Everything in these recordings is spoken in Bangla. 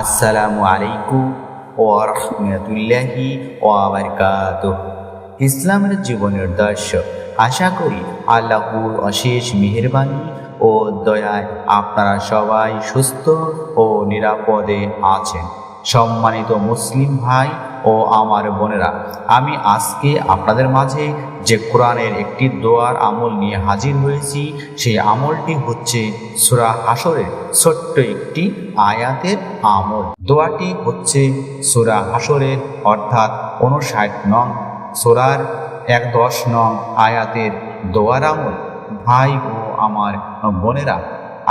আসসালামু আলাইকুম ও রহমতুল্লাহি ও আবরকাত ইসলামের জীবনের দর্শ আশা করি আল্লাহুর অশেষ মেহরবানি ও দয়ায় আপনারা সবাই সুস্থ ও নিরাপদে আছেন। সম্মানিত মুসলিম ভাই ও আমার বোনেরা, আমি আজকে আপনাদের মাঝে যে কোরআনের একটি দোয়ার আমল নিয়ে হাজির হয়েছি, সেই আমলটি হচ্ছে সুরা হাসরের ছোট্ট একটি আয়াতের আমল। দোয়াটি হচ্ছে সুরা হাসরের অর্থাৎ উনষাট নং সোরার এক দশ নং আয়াতের দোয়ার আমল। ভাই ও আমার বোনেরা,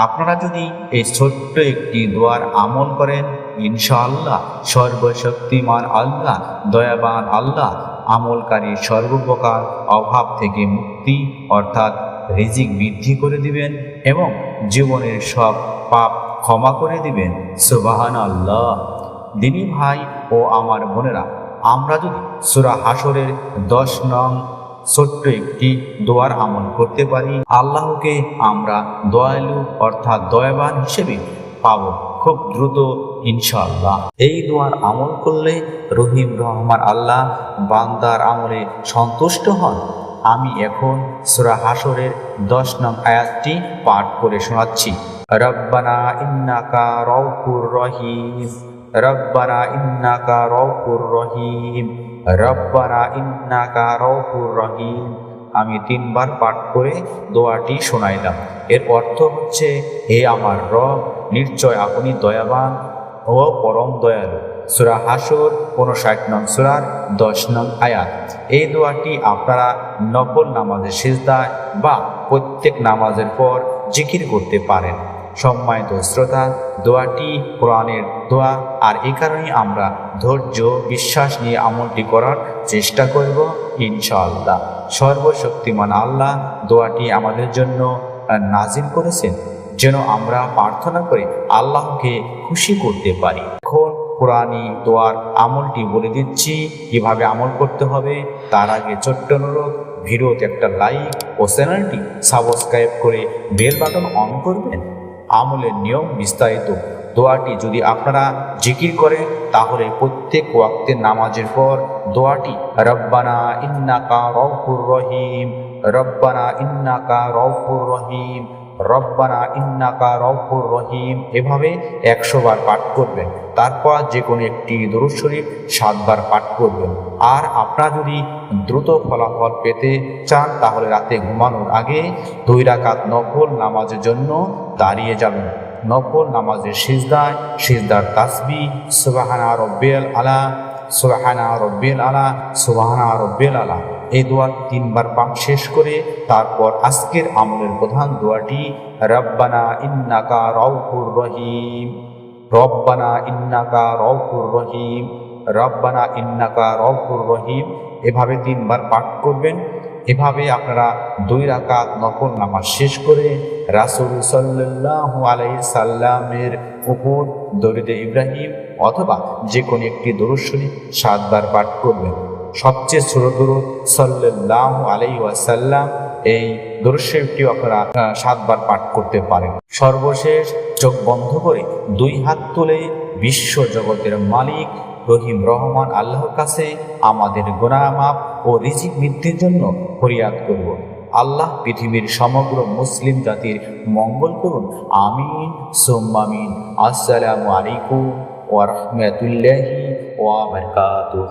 আপনারা যদি এই ছোট্ট একটি দোয়ার আমল করেন ইনশাআল্লাহ, সর্বশক্তিমান আল্লাহ, দয়াবান আল্লাহ, আমলকারী সর্বপ্রকার অভাব থেকে মুক্তি, অর্থাৎ রিজিক বৃদ্ধি করে দিবেন এবং জীবনের সব পাপ ক্ষমা করে দিবেন। সুবাহান আল্লাহ দিনী ভাই ও আমার বোনেরা, আমরা যদি সুরা হাসরের দশ নং ছোট্ট একটি দোয়ার আমল করতে পারি, আল্লাহকে আমরা দয়ালু অর্থাৎ দয়াবান হিসেবে পাবো খুব দ্রুত, ইনশাআল্লাহ। এই দোয়ার আমল করলে রহিম, রহমান আল্লাহ বান্দার আমলে সন্তুষ্ট হন। আমি এখন সুরা হাসরের দশ নং আয়াতটি পাঠ করে শোনাচ্ছি। রব্বানা ইন্নাকা রউফুর রহিম, রব্বানা ইন্নাকা রউফুর রহিম, রব্বানা ইন্নাকা রউফুর রহিম। আমি তিনবার পাঠ করে দোয়াটি শোনাইলাম। এর অর্থ হচ্ছে, হে আমার রব নিশ্চয় আপনি দয়াবান ও পরম দয়ালু। সুরা হাসর উনষাট নং সুরার দশ নং আয়াত। এই দোয়াটি আপনারা নকল নামাজের সিজদায় বা প্রত্যেক নামাজের পর জিকির করতে পারেন। সম্মানিত শ্রোতা, দোয়াটি কোরআনের দোয়া, আর এই কারণেই আমরা ধৈর্য, বিশ্বাস নিয়ে আমলটি করার চেষ্টা করব ইনশাআল্লাহ। সর্বশক্তিমান আল্লাহ দোয়াটি আমাদের জন্য নাজিল করেছেন। যেন আমরা প্রার্থনা করে আল্লাহকে খুশি করতে পারি। এখন কোরআনী দোয়ার আমলটি বলে দিচ্ছি, কীভাবে আমল করতে হবে, তার আগে ছোট্ট অনুরোধ, ভিডিওতে একটা লাইক ও চ্যানেলটি সাবস্ক্রাইব করে বেল বাটন অন করবেন। আমলের নিয়ম বিস্তারিত। দোয়াটি যদি আপনারা জিকির করেন, তাহলে প্রত্যেক ওয়াক্তের নামাজের পর দোয়াটি, রব্বানা ইন্নাকা রহিম, রব্বানা ইন্নাকা রহিম রব্বানা ইন্নাকা রউফুর রহিম। এভাবে একশো বার পাঠ করবেন। তারপর যে কোনো একটি দরুদ শরীফ সাতবার পাঠ করবেন। আর আপনারা যদি দ্রুত ফলাফল পেতে চান, তাহলে রাতে ঘুমানোর আগে দুই রাকাত নফল নামাজের জন্য দাঁড়িয়ে যাবেন। নফল নামাজের সিজদায়, সিজদার তাসবি সুবাহানা রব্বিয়াল আলা সুবাহানা রব্বিল আলা, সুবাহানা রব্বিল আলা। এই দোয়া তিনবার পাঠ শেষ করে তারপর আজকের আমলের প্রধান দোয়াটি, রব্বানা ইন্নাকা রউফুর রহিম, রব্বানা ইন্নাকা রউফুর রহিম, রব্বানা ইন্নাকা রউফুর রহিম। এভাবে তিনবার পাঠ করবেন। এভাবে আপনারা দুই রাকাত নফল নামাজ শেষ করে রাসুল সাল্লাহ আলাই সাল্লামের উপর দরিদে ইব্রাহিম অথবা যে কোনো একটি দরুদ সাতবার পাঠ করবেন। সবচেয়ে ছোট দরুদ সাল্লাহ আলাই ওয়াসাল্লাম এই দরুদ আপনারা সাতবার পাঠ করতে পারেন। সর্বশেষ চোখ বন্ধ করে দুই হাত তুলে বিশ্ব জগতের মালিক রহিম রহমান আল্লাহর কাছে আমাদের গোনা মাপ ও রিজিক বৃদ্ধির জন্য ফরিয়াদ করব। আল্লাহ পৃথিবীর সমগ্র মুসলিম জাতির মঙ্গল করুন। আমিন। সোম্মামিন আসসালামু আলাইকুম। ورحمة الله وبركاته.